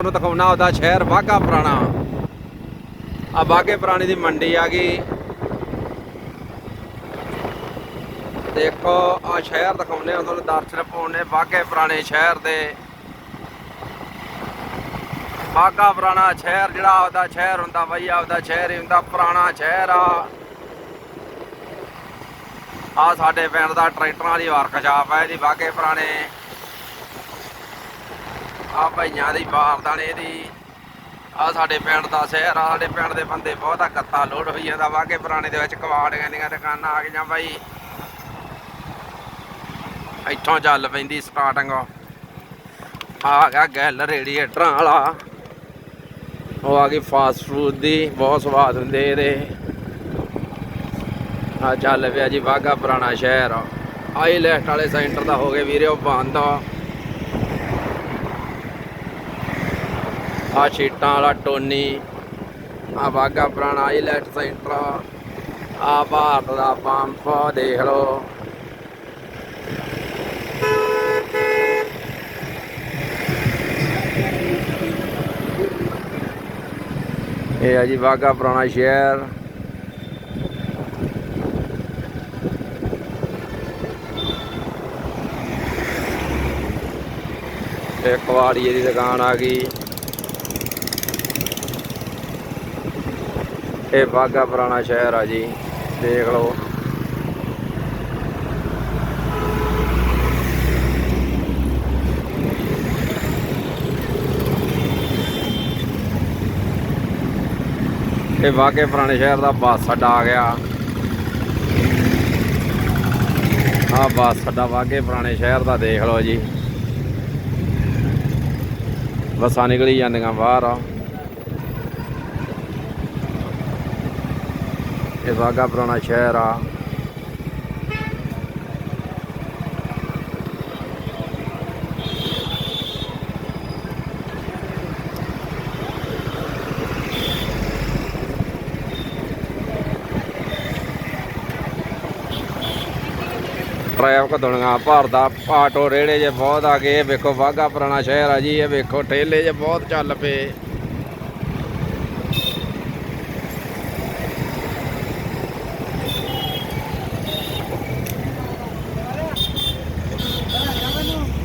ਤੁਹਾਨੂੰ ਦਿਖਾਉਣਾ ਉਹਦਾ ਸ਼ਹਿਰ ਵਾਘਾ ਪੁਰਾਣਾ। ਆ ਬਾਗੇ ਪੁਰਾਣੀ ਦੀ ਮੰਡੀ ਆ ਗਈ। ਦੇਖੋ ਆ ਸ਼ਹਿਰ ਦਿਖਾਉਣੇ ਆ, ਤੁਹਾਨੂੰ ਦਰਸ਼ਨ ਪਾਉਣੇ ਬਾਗੇ ਪੁਰਾਣੇ ਸ਼ਹਿਰ ਦੇ। ਬਾਗਾ ਪੁਰਾਣਾ ਸ਼ਹਿਰ ਜਿਹੜਾ ਆਪਦਾ ਸ਼ਹਿਰ ਹੁੰਦਾ ਬਈ, ਆਪਦਾ ਸ਼ਹਿਰ ਹੀ ਹੁੰਦਾ, ਪੁਰਾਣਾ ਸ਼ਹਿਰ ਆ। ਆ ਸਾਡੇ ਪਿੰਡ ਦਾ ਟਰੈਕਟਰਾਂ ਦੀ ਵਰਕਸ਼ਾਪ ਹੈ ਇਹਦੀ ਬਾਗੇ ਪੁਰਾਣੇ। ਆ ਭਾਈਆਂ ਦੀ ਬਾਰਦਾਨੇ ਦੀ। ਆ ਸਾਡੇ ਪਿੰਡ ਦਾ ਸ਼ਹਿਰ ਆ, ਸਾਡੇ ਪਿੰਡ ਦੇ ਬੰਦੇ ਬਹੁਤਾ ਕੱਤਾ ਲੋਡ ਹੋਈ ਜਾਂਦਾ ਵਾਗੇ ਪੁਰਾਣੇ ਦੇ ਵਿੱਚ ਕਵਾੜੀਆਂ ਦੀਆਂ ਦੁਕਾਨਾਂ ਆ ਗਈਆਂ ਬਾਈ। ਇੱਥੋਂ ਚੱਲ ਪੈਂਦੀ ਸਟਾਰਟਿੰਗ ਆ ਗਿਆ ਗੱਲ ਰੇਡੀਏਟਰਾਂ ਵਾਲਾ। ਉਹ ਆ ਗਈ ਫਾਸਟ ਫੂਡ ਦੀ, ਬਹੁਤ ਸਵਾਦ ਹੁੰਦੇ ਇਹਦੇ। ਆ ਚੱਲ ਪਿਆ ਜੀ ਵਾਗਾ ਪੁਰਾਣਾ ਸ਼ਹਿਰ। ਆਈਲੈਟ ਵਾਲੇ ਸੈਂਟਰ ਦਾ ਹੋ ਗਿਆ ਵੀਰੇ, ਉਹ ਬੰਦ ਆ। ਆ ਸ਼ੀਟਾਂ ਵਾਲਾ ਟੋਨੀ, ਆ ਬਾਗਾ ਪੁਰਾਣਾ ਆਈਲੈਟ ਸੈਂਟਰ ਆ ਭਾਰਤ ਦਾ ਪੰਪ ਦੇਖ ਲਓ। ਇਹ ਆ ਜੀ ਬਾਗਾ ਪੁਰਾਣਾ ਸ਼ਹਿਰ। ਇਹ ਕਵਾੜੀਏ ਦੀ ਦੁਕਾਨ ਆ ਗਈ। ਇਹ ਬਾਗਾ ਪੁਰਾਣਾ ਸ਼ਹਿਰ ਆ ਜੀ, ਦੇਖ ਲਓ। ਇਹ ਬਾਗੇ ਪੁਰਾਣੇ ਸ਼ਹਿਰ ਦਾ ਬੱਸ ਅੱਡਾ ਆ ਗਿਆ। ਆ ਬੱਸ ਅੱਡਾ ਬਾਗੇ ਪੁਰਾਣੇ ਸ਼ਹਿਰ ਦਾ ਦੇਖ ਲਓ ਜੀ। ਬੱਸਾਂ ਨਿਕਲੀ ਜਾਂਦੀਆਂ ਬਾਹਰ। ਆ ਇਹ ਬਾਗਾ ਪੁਰਾਣਾ ਸ਼ਹਿਰ ਆ। ਟ੍ਰੈਫਿਕ ਦੁਨੀਆ ਭਰਦਾ, ਆਟੋ ਰੇੜੇ ਜੇ ਬਹੁਤ ਆ ਗਏ, ਇਹ ਵੇਖੋ ਬਾਗਾ ਪੁਰਾਣਾ ਸ਼ਹਿਰ ਆ ਜੀ, ਇਹ ਵੇਖੋ ਠੇਲੇ ਜੇ ਬਹੁਤ ਚੱਲ ਪਏ।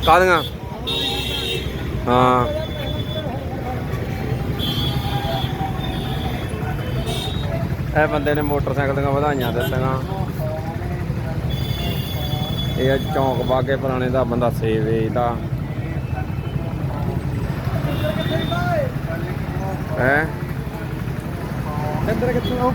ਕਾਦੀਆਂ ਹਾਂ। ਇਹ ਬੰਦੇ ਨੇ ਮੋਟਰਸਾਈਕਲ ਦੀਆਂ ਵਧਾਈਆਂ ਦਿੱਤੀਆਂ। ਇਹ ਆ ਚੌਂਕ ਬਾਗੇ ਪੁਰਾਣੇ ਦਾ ਬੰਦਾ ਸੇਬ ਵੇਚਦਾ ਹੈ? ਇੱਧਰ ਕਿੱਥੋਂ?